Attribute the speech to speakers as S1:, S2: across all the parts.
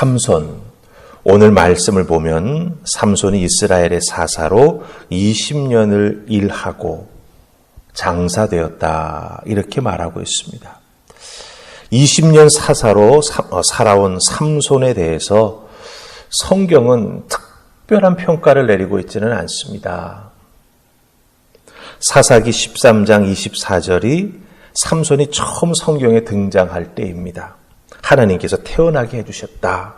S1: 삼손. 오늘 말씀을 보면 삼손이 이스라엘의 사사로 20년을 일하고 장사되었다. 이렇게 말하고 있습니다. 20년 사사로 어, 살아온 삼손에 대해서 성경은 특별한 평가를 내리고 있지는 않습니다. 사사기 13장 24절이 삼손이 처음 성경에 등장할 때입니다. 하나님께서 태어나게 해주셨다.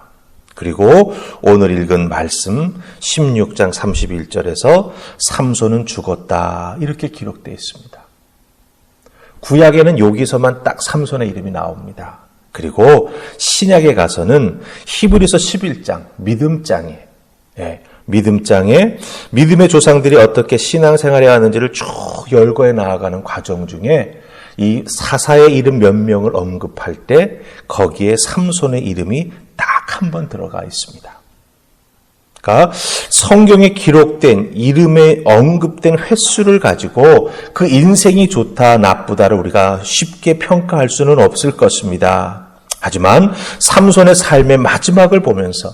S1: 그리고 오늘 읽은 말씀 16장 31절에서 삼손은 죽었다. 이렇게 기록되어 있습니다. 구약에는 여기서만 딱 삼손의 이름이 나옵니다. 그리고 신약에 가서는 히브리서 11장 믿음장에 예, 믿음장에 믿음의 조상들이 어떻게 신앙생활을 하는지를 쭉 열거해 나아가는 과정 중에 이 사사의 이름 몇 명을 언급할 때 거기에 삼손의 이름이 딱 한 번 들어가 있습니다. 그러니까 성경에 기록된 이름에 언급된 횟수를 가지고 그 인생이 좋다 나쁘다를 우리가 쉽게 평가할 수는 없을 것입니다. 하지만 삼손의 삶의 마지막을 보면서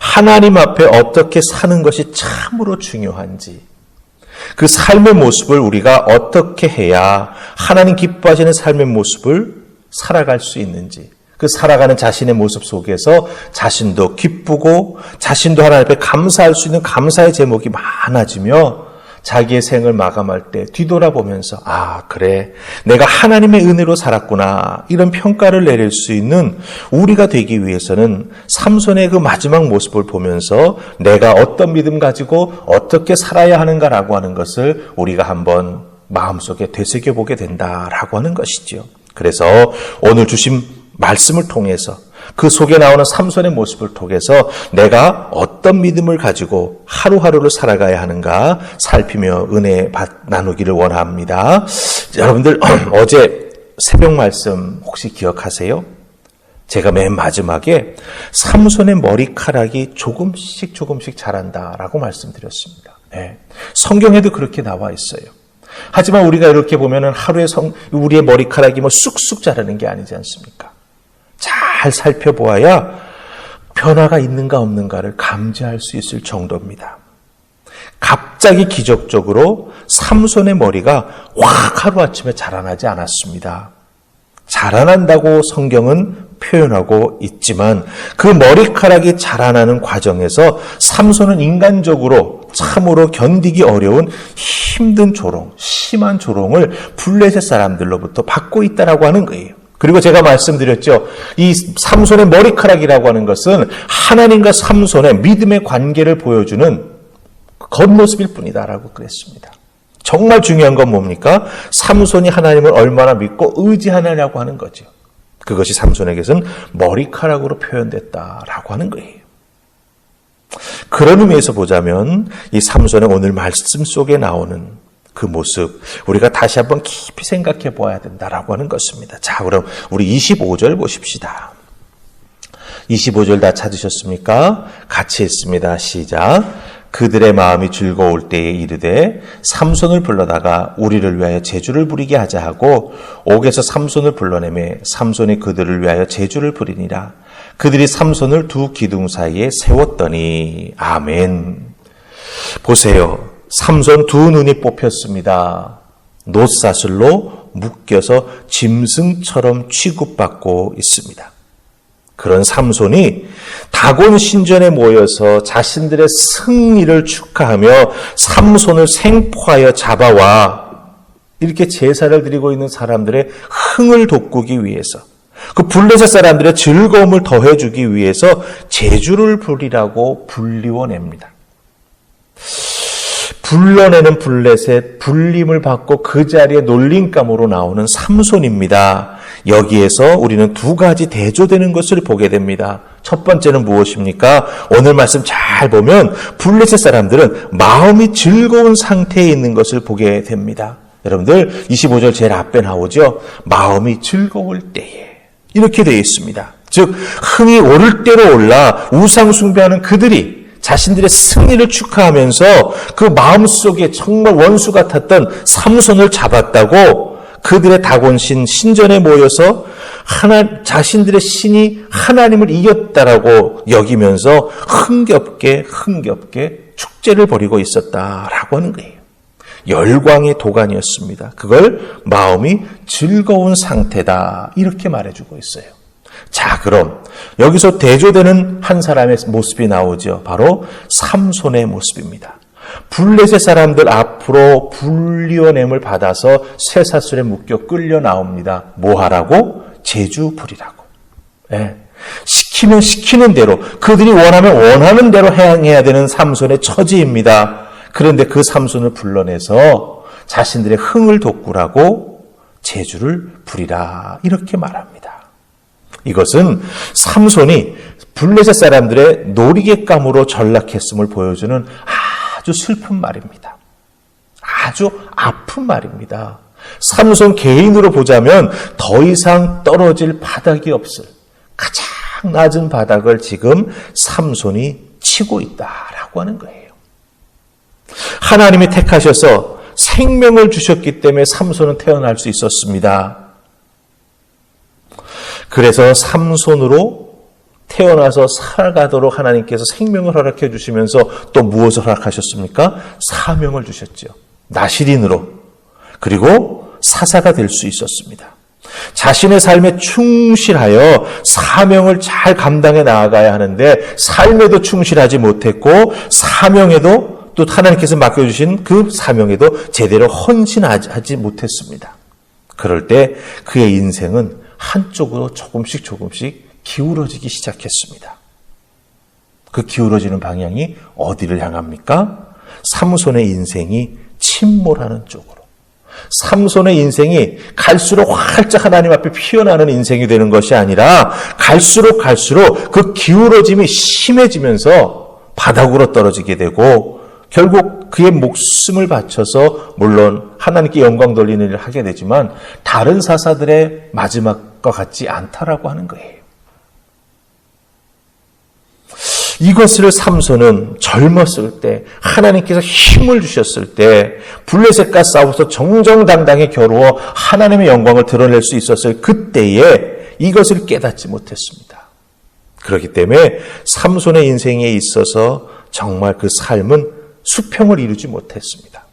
S1: 하나님 앞에 어떻게 사는 것이 참으로 중요한지 그 삶의 모습을 우리가 어떻게 해야 하나님 기뻐하시는 삶의 모습을 살아갈 수 있는지 그 살아가는 자신의 모습 속에서 자신도 기쁘고 자신도 하나님 앞에 감사할 수 있는 감사의 제목이 많아지며 자기의 생을 마감할 때 뒤돌아보면서 아 그래 내가 하나님의 은혜로 살았구나 이런 평가를 내릴 수 있는 우리가 되기 위해서는 삼손의 그 마지막 모습을 보면서 내가 어떤 믿음 가지고 어떻게 살아야 하는가라고 하는 것을 우리가 한번 마음속에 되새겨 보게 된다라고 하는 것이지요. 그래서 오늘 주신 말씀을 통해서 그 속에 나오는 삼손의 모습을 통해서 내가 어떤 믿음을 가지고 하루하루를 살아가야 하는가 살피며 은혜 나누기를 원합니다. 여러분들 어제 새벽 말씀 혹시 기억하세요? 제가 맨 마지막에 삼손의 머리카락이 조금씩 조금씩 자란다라고 말씀드렸습니다. 네. 성경에도 그렇게 나와 있어요. 하지만 우리가 이렇게 보면은 하루에 성, 우리의 머리카락이 뭐 쑥쑥 자라는 게 아니지 않습니까? 잘 살펴보아야 변화가 있는가 없는가를 감지할 수 있을 정도입니다. 갑자기 기적적으로 삼손의 머리가 확 하루아침에 자라나지 않았습니다. 자라난다고 성경은 표현하고 있지만 그 머리카락이 자라나는 과정에서 삼손은 인간적으로 참으로 견디기 어려운 힘든 조롱, 심한 조롱을 블레셋 사람들로부터 받고 있다라고 하는 거예요. 그리고 제가 말씀드렸죠. 이 삼손의 머리카락이라고 하는 것은 하나님과 삼손의 믿음의 관계를 보여주는 겉모습일 뿐이다라고 그랬습니다. 정말 중요한 건 뭡니까? 삼손이 하나님을 얼마나 믿고 의지하느냐고 하는 거죠. 그것이 삼손에게서는 머리카락으로 표현됐다라고 하는 거예요. 그런 의미에서 보자면 이 삼손의 오늘 말씀 속에 나오는 그 모습 우리가 다시 한번 깊이 생각해 보아야 된다라고 하는 것입니다. 자, 그럼 우리 25절 보십시다. 25절 다 찾으셨습니까? 같이 했습니다. 시작. 그들의 마음이 즐거울 때에 이르되 삼손을 불러다가 우리를 위하여 제주를 부리게 하자 하고 옥에서 삼손을 불러내매 삼손이 그들을 위하여 제주를 부리니라. 그들이 삼손을 두 기둥 사이에 세웠더니 아멘. 보세요. 삼손 두 눈이 뽑혔습니다. 노사슬로 묶여서 짐승처럼 취급받고 있습니다. 그런 삼손이 다곤 신전에 모여서 자신들의 승리를 축하하며 삼손을 생포하여 잡아와 이렇게 제사를 드리고 있는 사람들의 흥을 돋구기 위해서 그 블레셋 사람들의 즐거움을 더해주기 위해서 제주를 부리라고 불리워냅니다. 불러내는 블레셋, 불림을 받고 그 자리에 놀림감으로 나오는 삼손입니다. 여기에서 우리는 두 가지 대조되는 것을 보게 됩니다. 첫 번째는 무엇입니까? 오늘 말씀 잘 보면 블레셋 사람들은 마음이 즐거운 상태에 있는 것을 보게 됩니다. 여러분들 25절 제일 앞에 나오죠. 마음이 즐거울 때에 이렇게 되어 있습니다. 즉 흥이 오를 대로 올라 우상 숭배하는 그들이 자신들의 승리를 축하하면서 그 마음속에 정말 원수 같았던 삼손을 잡았다고 그들의 다곤신 신전에 모여서 하나 자신들의 신이 하나님을 이겼다라고 여기면서 흥겹게 흥겹게 축제를 벌이고 있었다라고 하는 거예요. 열광의 도가니였습니다. 그걸 마음이 즐거운 상태다 이렇게 말해주고 있어요. 자, 그럼 여기서 대조되는 한 사람의 모습이 나오죠. 바로 삼손의 모습입니다. 블레셋 사람들 앞으로 불리어냄을 받아서 쇠사슬에 묶여 끌려 나옵니다. 뭐 하라고? 제주 부리라고. 예. 시키면 시키는 대로 그들이 원하면 원하는 대로 행해야 되는 삼손의 처지입니다. 그런데 그 삼손을 불러내서 자신들의 흥을 돋구라고 제주를 부리라 이렇게 말합니다. 이것은 삼손이 블레셋 사람들의 놀이객감으로 전락했음을 보여주는 아주 슬픈 말입니다. 아주 아픈 말입니다. 삼손 개인으로 보자면 더 이상 떨어질 바닥이 없을 가장 낮은 바닥을 지금 삼손이 치고 있다라고 하는 거예요. 하나님이 택하셔서 생명을 주셨기 때문에 삼손은 태어날 수 있었습니다. 그래서 삼손으로 태어나서 살아가도록 하나님께서 생명을 허락해 주시면서 또 무엇을 허락하셨습니까? 사명을 주셨죠. 나시린으로. 그리고 사사가 될 수 있었습니다. 자신의 삶에 충실하여 사명을 잘 감당해 나아가야 하는데 삶에도 충실하지 못했고 사명에도 또 하나님께서 맡겨주신 그 사명에도 제대로 헌신하지 못했습니다. 그럴 때 그의 인생은 한쪽으로 조금씩 조금씩 기울어지기 시작했습니다. 그 기울어지는 방향이 어디를 향합니까? 삼손의 인생이 침몰하는 쪽으로. 삼손의 인생이 갈수록 활짝 하나님 앞에 피어나는 인생이 되는 것이 아니라 갈수록 갈수록 그 기울어짐이 심해지면서 바닥으로 떨어지게 되고 결국 그의 목숨을 바쳐서 물론 하나님께 영광 돌리는 일을 하게 되지만 다른 사사들의 마지막 과 같지 않다라고 하는 거예요. 이것을 삼손은 젊었을 때 하나님께서 힘을 주셨을 때 블레셋과 싸워서 정정당당히 겨루어 하나님의 영광을 드러낼 수 있었을 그때에 이것을 깨닫지 못했습니다. 그렇기 때문에 삼손의 인생에 있어서 정말 그 삶은 수평을 이루지 못했습니다.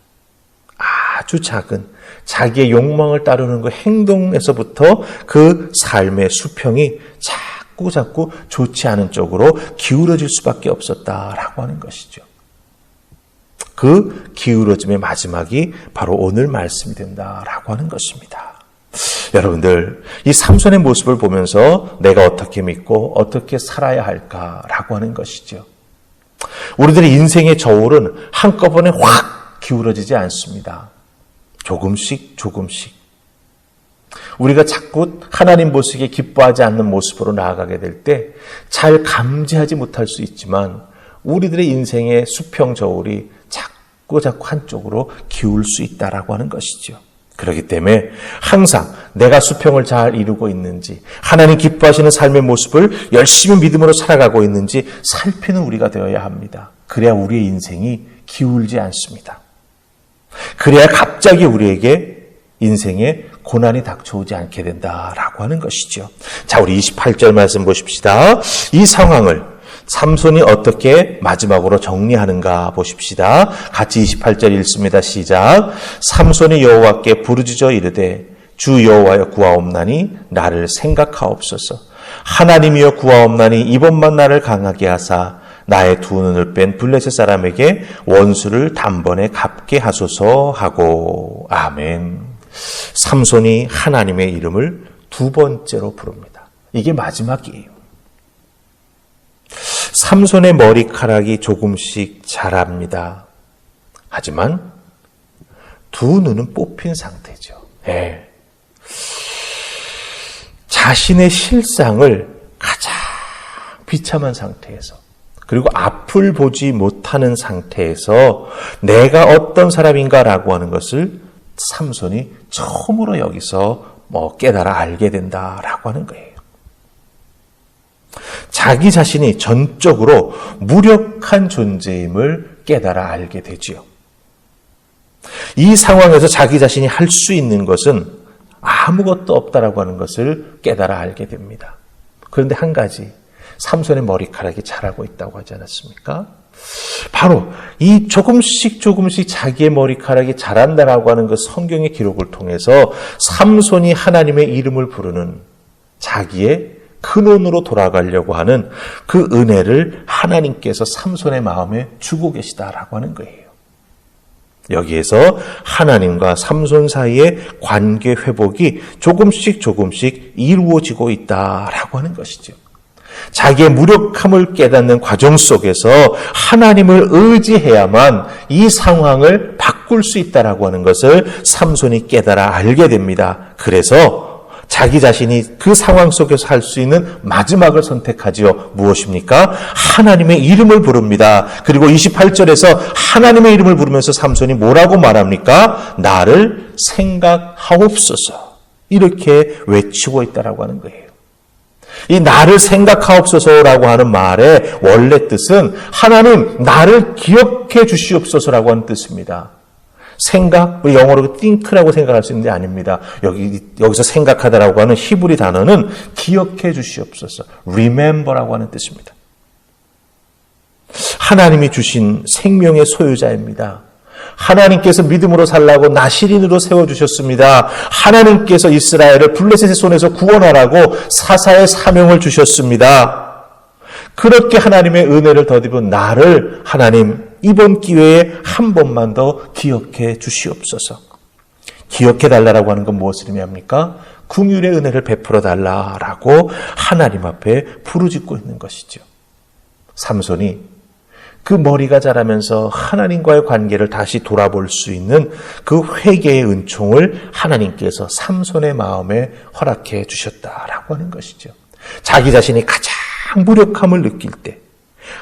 S1: 아주 작은 자기의 욕망을 따르는 그 행동에서부터 그 삶의 수평이 자꾸 자꾸 좋지 않은 쪽으로 기울어질 수밖에 없었다라고 하는 것이죠. 그 기울어짐의 마지막이 바로 오늘 말씀이 된다라고 하는 것입니다. 여러분들, 이 삼손의 모습을 보면서 내가 어떻게 믿고 어떻게 살아야 할까라고 하는 것이죠. 우리들의 인생의 저울은 한꺼번에 확 기울어지지 않습니다. 조금씩 조금씩. 우리가 자꾸 하나님 보시기에 기뻐하지 않는 모습으로 나아가게 될 때 잘 감지하지 못할 수 있지만 우리들의 인생의 수평 저울이 자꾸 자꾸 한쪽으로 기울 수 있다라고 하는 것이죠. 그렇기 때문에 항상 내가 수평을 잘 이루고 있는지 하나님 기뻐하시는 삶의 모습을 열심히 믿음으로 살아가고 있는지 살피는 우리가 되어야 합니다. 그래야 우리의 인생이 기울지 않습니다. 그래야 갑자기 우리에게 인생에 고난이 닥쳐오지 않게 된다라고 하는 것이죠. 자, 우리 28절 말씀 보십시다. 이 상황을 삼손이 어떻게 마지막으로 정리하는가 보십시다. 같이 28절 읽습니다. 시작. 삼손이 여호와께 부르짖어 이르되 주 여호와여 구하옵나니 나를 생각하옵소서. 하나님이여 구하옵나니 이번만 나를 강하게 하사 나의 두 눈을 뺀 블레셋 사람에게 원수를 단번에 갚게 하소서 하고 아멘. 삼손이 하나님의 이름을 두 번째로 부릅니다. 이게 마지막이에요. 삼손의 머리카락이 조금씩 자랍니다. 하지만 두 눈은 뽑힌 상태죠. 네. 자신의 실상을 가장 비참한 상태에서 그리고 앞을 보지 못하는 상태에서 내가 어떤 사람인가라고 하는 것을 삼손이 처음으로 여기서 뭐 깨달아 알게 된다라고 하는 거예요. 자기 자신이 전적으로 무력한 존재임을 깨달아 알게 되지요. 이 상황에서 자기 자신이 할 수 있는 것은 아무것도 없다라고 하는 것을 깨달아 알게 됩니다. 그런데 한 가지, 삼손의 머리카락이 자라고 있다고 하지 않았습니까? 바로 이 조금씩 조금씩 자기의 머리카락이 자란다라고 하는 그 성경의 기록을 통해서 삼손이 하나님의 이름을 부르는 자기의 근원으로 돌아가려고 하는 그 은혜를 하나님께서 삼손의 마음에 주고 계시다라고 하는 거예요. 여기에서 하나님과 삼손 사이의 관계 회복이 조금씩 조금씩 이루어지고 있다라고 하는 것이죠. 자기의 무력함을 깨닫는 과정 속에서 하나님을 의지해야만 이 상황을 바꿀 수 있다라고 하는 것을 삼손이 깨달아 알게 됩니다. 그래서 자기 자신이 그 상황 속에서 할 수 있는 마지막을 선택하지요. 무엇입니까? 하나님의 이름을 부릅니다. 그리고 28절에서 하나님의 이름을 부르면서 삼손이 뭐라고 말합니까? 나를 생각하옵소서. 이렇게 외치고 있다라고 하는 거예요. 이 나를 생각하옵소서라고 하는 말의 원래 뜻은 하나님 나를 기억해 주시옵소서라고 하는 뜻입니다. 생각, 우리 영어로 think라고 생각할 수 있는데 아닙니다. 여기, 여기서 생각하다라고 하는 히브리 단어는 기억해 주시옵소서. remember라고 하는 뜻입니다. 하나님이 주신 생명의 소유자입니다. 하나님께서 믿음으로 살라고 나시린으로 세워주셨습니다. 하나님께서 이스라엘을 블레셋의 손에서 구원하라고 사사의 사명을 주셨습니다. 그렇게 하나님의 은혜를 더입은 나를 하나님 이번 기회에 한 번만 더 기억해 주시옵소서. 기억해 달라라고 하는 건 무엇을 의미합니까? 궁율의 은혜를 베풀어 달라라고 하나님 앞에 부르짖고 있는 것이죠. 삼손이 그 머리가 자라면서 하나님과의 관계를 다시 돌아볼 수 있는 그 회개의 은총을 하나님께서 삼손의 마음에 허락해 주셨다라고 하는 것이죠. 자기 자신이 가장 무력함을 느낄 때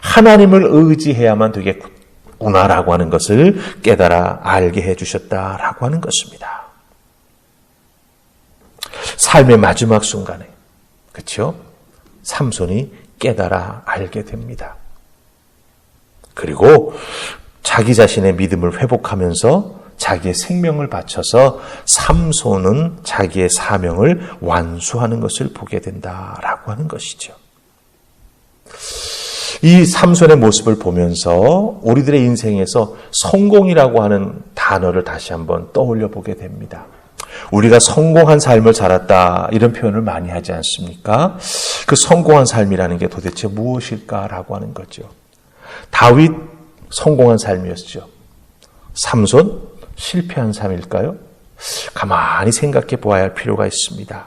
S1: 하나님을 의지해야만 되겠구나라고 하는 것을 깨달아 알게 해 주셨다라고 하는 것입니다. 삶의 마지막 순간에 그렇죠? 삼손이 깨달아 알게 됩니다. 그리고 자기 자신의 믿음을 회복하면서 자기의 생명을 바쳐서 삼손은 자기의 사명을 완수하는 것을 보게 된다라고 하는 것이죠. 이 삼손의 모습을 보면서 우리들의 인생에서 성공이라고 하는 단어를 다시 한번 떠올려 보게 됩니다. 우리가 성공한 삶을 살았다 이런 표현을 많이 하지 않습니까? 그 성공한 삶이라는 게 도대체 무엇일까라고 하는 거죠. 다윗 성공한 삶이었죠. 삼손 실패한 삶일까요? 가만히 생각해 보아야 할 필요가 있습니다.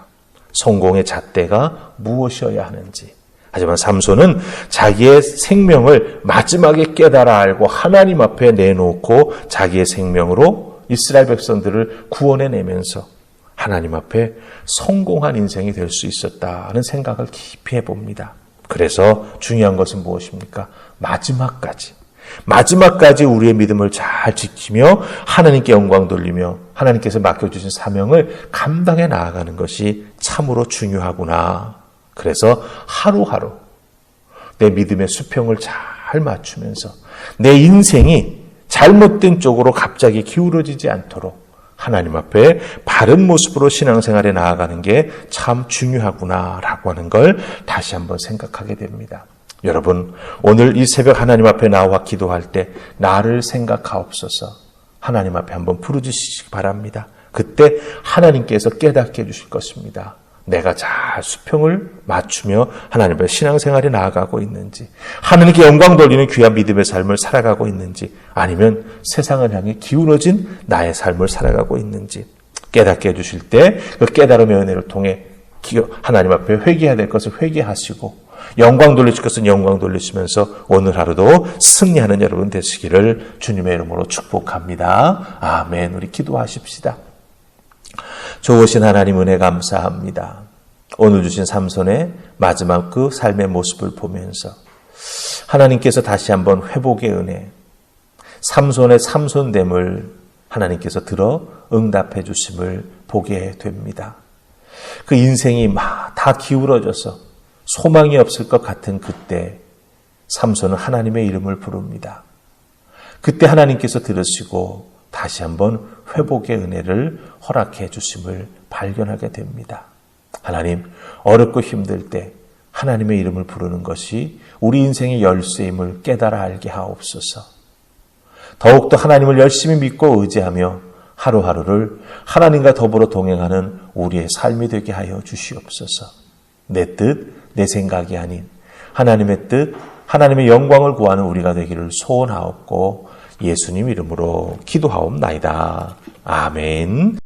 S1: 성공의 잣대가 무엇이어야 하는지. 하지만 삼손은 자기의 생명을 마지막에 깨달아 알고 하나님 앞에 내놓고 자기의 생명으로 이스라엘 백성들을 구원해 내면서 하나님 앞에 성공한 인생이 될 수 있었다는 생각을 깊이 해봅니다. 그래서 중요한 것은 무엇입니까? 마지막까지. 마지막까지 우리의 믿음을 잘 지키며 하나님께 영광 돌리며 하나님께서 맡겨주신 사명을 감당해 나아가는 것이 참으로 중요하구나. 그래서 하루하루 내 믿음의 수평을 잘 맞추면서 내 인생이 잘못된 쪽으로 갑자기 기울어지지 않도록 하나님 앞에 바른 모습으로 신앙생활에 나아가는 게 참 중요하구나라고 하는 걸 다시 한번 생각하게 됩니다. 여러분, 오늘 이 새벽 하나님 앞에 나와 기도할 때 나를 생각하옵소서 하나님 앞에 한번 부르짖으시기 바랍니다. 그때 하나님께서 깨닫게 해주실 것입니다. 내가 잘 수평을 맞추며 하나님 앞에 신앙생활에 나아가고 있는지, 하나님께 영광 돌리는 귀한 믿음의 삶을 살아가고 있는지, 아니면 세상을 향해 기울어진 나의 삶을 살아가고 있는지 깨닫게 해주실 때 그 깨달음의 은혜를 통해 하나님 앞에 회개해야 될 것을 회개하시고 영광 돌리실 것은 영광 돌리시면서 오늘 하루도 승리하는 여러분 되시기를 주님의 이름으로 축복합니다. 아멘. 우리 기도하십시다. 좋으신 하나님 은혜 감사합니다. 오늘 주신 삼손의 마지막 그 삶의 모습을 보면서 하나님께서 다시 한번 회복의 은혜, 삼손의 삼손됨을 하나님께서 들어 응답해 주심을 보게 됩니다. 그 인생이 막 다 기울어져서 소망이 없을 것 같은 그때 삼손은 하나님의 이름을 부릅니다. 그때 하나님께서 들으시고 다시 한번 회복의 은혜를 허락해 주심을 발견하게 됩니다. 하나님, 어렵고 힘들 때 하나님의 이름을 부르는 것이 우리 인생의 열쇠임을 깨달아 알게 하옵소서. 더욱더 하나님을 열심히 믿고 의지하며 하루하루를 하나님과 더불어 동행하는 우리의 삶이 되게 하여 주시옵소서. 내 뜻, 내 생각이 아닌 하나님의 뜻, 하나님의 영광을 구하는 우리가 되기를 소원하옵고 예수님 이름으로 기도하옵나이다. 아멘.